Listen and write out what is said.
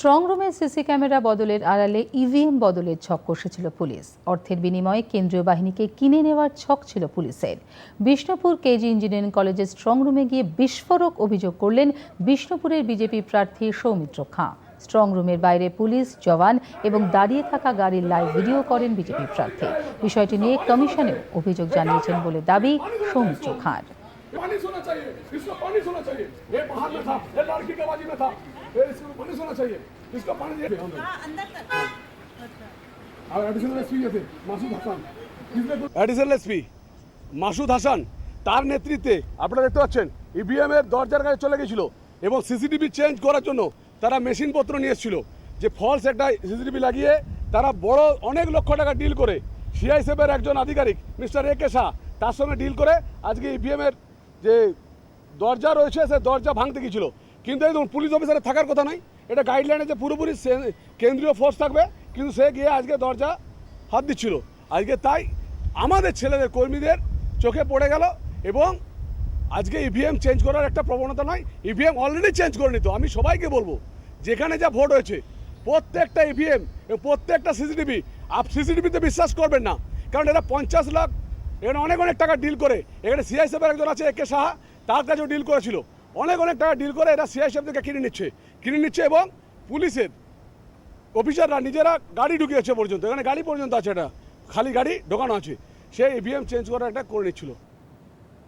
স্ট্রংরুমে CC camera বদলের আড়ালে EVM বদলের ছক কষেছিল পুলিশ। অর্থের বিনিময়ে কেন্দ্রীয় বাহিনীকে কিনে নেওয়ার ছক ছিল পুলিশের। বিষ্ণুপুর কেজি ইঞ্জিনিয়ারিং কলেজের স্ট্রংরুমে গিয়ে বিস্ফোরক অভিযোগ করলেন বিষ্ণুপুরের বিজেপি প্রার্থী সৌমিত্র খাঁ। স্ট্রংরুমের বাইরে পুলিশ জওয়ান এবং দাঁড়িয়ে থাকা গাড়ির লাইভ ভিডিও করেন বিজেপি প্রার্থী। বিষয়টি নিয়ে কমিশনেও অভিযোগ জানিয়েছেন বলে দাবি সৌমিত্র খাঁর। इसको पानी सोना चाहिए ये बाहर में था ये लड़की के बाजी में था ये इसको पानी सोना चाहिए इसको पानी दिए अंदर तक और एडिशनल एसपी थे मासूद হাসান অ্যাডিশনাল এসপি মাসুদ হাসান তার নেতৃত্বে আপনারা দেখতে পাচ্ছেন ইভিএম এর দরজার কাছে চলে গেছিল এবং সিসিটিভি চেঞ্জ করার জন্য তারা মেশিনপত্র নিয়ে এসেছিল যে ফলস একটা সিসিটিভি লাগিয়ে তারা বড় অনেক লক্ষ টাকা ডিল করে সিআইএসএফের একজন আধিকারিক মিস্টার এ কে শাহ তার সঙ্গে ডিল করে আজকে ইভিএম এর যে দরজা রয়েছে সে দরজা ভাঙতে গিয়েছিল কিন্তু ধরুন পুলিশ অফিসারে থাকার কথা নয় এটা গাইডলাইনে যে পুরোপুরি কেন্দ্রীয় ফোর্স থাকবে, কিন্তু সে গিয়ে আজকে দরজা হাত দিচ্ছিল। আজকে তাই আমাদের ছেলেদের, কর্মীদের চোখে পড়ে গেল এবং আজকে ইভিএম চেঞ্জ করার একটা প্রবণতা নয় ইভিএম অলরেডি চেঞ্জ করে নিত। আমি সবাইকে বলব, যেখানে যা ভোট হয়েছে, প্রত্যেকটা ইভিএম প্রত্যেকটা সিসিটিভি আপ সিসিটিভিতে বিশ্বাস করবেন না। কারণ এরা পঞ্চাশ লাখ, এখানে অনেক অনেক টাকা ডিল করে। এখানে সিআইএসএফের একজন আছে একে সাহা, তার কাছেও ডিল করেছিল। অনেক অনেক টাকা ডিল করে এরা সিআইএসএফ থেকে কিনে নিচ্ছে। কিনে নিচ্ছে এবং পুলিশের অফিসাররা নিজেরা গাড়ি ঢুকিয়েছে পর্যন্ত। এখানে গাড়ি পর্যন্ত আছে এটা। খালি গাড়ি ঢোকানো আছে। সে ইভিএম চেঞ্জ করার একটা করে নিচ্ছিল।